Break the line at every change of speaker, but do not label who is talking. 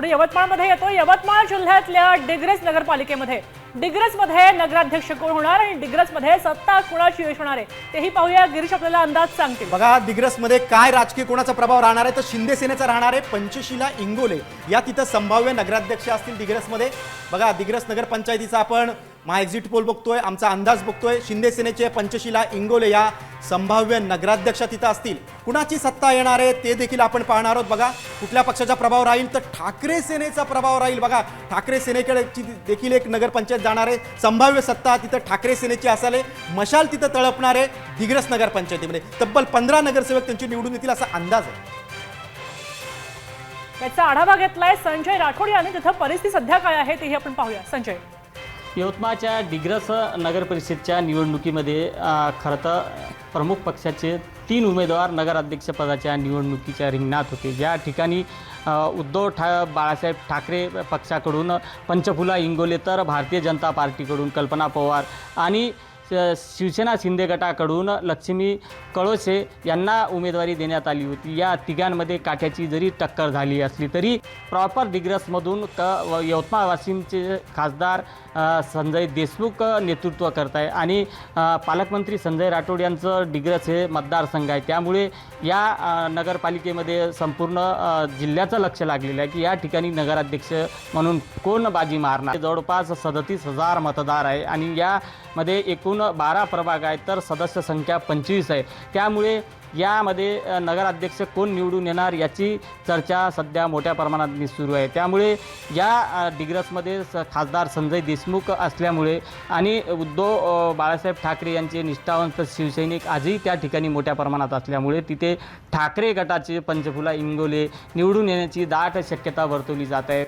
पुढे यवतमाळमध्ये येतो यवतमाळ जिल्ह्यातल्या डिग्रस नगरपालिकेमध्ये. डिग्रसमध्ये नगराध्यक्ष कोण होणार आणि डिग्रसमध्ये सत्ता कुणाची यश होणार आहे तेही पाहूया. गिरीश आपल्याला अंदाज सांगतील.
बघा दिग्रसमध्ये काय राजकीय कोणाचा प्रभाव राहणार आहे तर शिंदे सेनेचा राहणार आहे पंचशिला इंगोले. या तिथं संभाव्य नगराध्यक्ष असतील दिग्रसमध्ये बघा दिग्रस नगरपंचायतीचा आपण मा एक्झिट पोल बघतोय आमचा अंदाज बघतोय. शिंदे सेनेचे पंचशिला इंगोले या संभाव्य नगराध्यक्ष तिथं असतील. कुणाची सत्ता येणार आहे ते देखील आपण पाहणार आहोत. बघा कुठल्या पक्षाचा प्रभाव राहील तर ठाकरे सेनेचा प्रभाव राहील. बघा ठाकरे सेनेकडे देखील एक नगरपंचायत जाणार आहे. संभाव्य सत्ता तिथं ठाकरे सेनेची असाल मशाल तिथं तळपणार आहे दिग्रस नगरपंचायतीमध्ये तब्बल पंधरा नगरसेवक त्यांची निवडून येतील असा अंदाज आहे.
याचा आढावा घेतलाय संजय राठोड यांनी. तिथं परिस्थिती सध्या काय आहे तेही आपण पाहूया. संजय.
यवतमाळच्या डिग्रस नगर परिषदच्या निवडणुकीमध्ये खरं तर प्रमुख पक्षाचे तीन उमेदवार नगराध्यक्षपदाच्या निवडणुकीच्या रिंगणात होते. ज्या ठिकाणी उद्धव ठा बाळासाहेब ठाकरे पक्षाकडून पंचफुला इंगोले तर भारतीय जनता पार्टीकडून कल्पना पवार आणि शिवसेना शिंदे गटाकडून लक्ष्मी कळोसे यांना उमेदवारी देण्यात आली होती. या तिघांमध्ये काठ्याची जरी टक्कर झाली असली तरी प्रॉपर दिग्रसमधून क व यवतमाळवासींचे खासदार संजय देशमुख नेतृत्व करत आहे आणि पालकमंत्री संजय राठोड यांचं डिग्रस हे मतदारसंघ आहे. त्यामुळे या नगरपालिकेमध्ये संपूर्ण जिल्ह्याचं लक्ष लागलेलं आहे की या ठिकाणी नगराध्यक्ष म्हणून कोण बाजी मारणार? जवळपास सदतीस हजार मतदार आहे आणि यामध्ये एकूण बारा प्रभाग आहेत तर सदस्य संख्या पंचवीस आहे. त्यामुळे यामध्ये नगराध्यक्ष कोण निवडून येणार याची चर्चा सध्या मोठ्या प्रमाणात सुरू आहे. त्यामुळे या डिग्रसमध्ये स खासदार संजय देशमुख असल्यामुळे आणि उद्धव बाळासाहेब ठाकरे यांचे निष्ठावंत शिवसैनिक आजही त्या ठिकाणी मोठ्या प्रमाणात असल्यामुळे तिथे ठाकरे गटाचे पंचफुला इंगोले निवडून येण्याची दाट शक्यता वर्तवली जात आहे.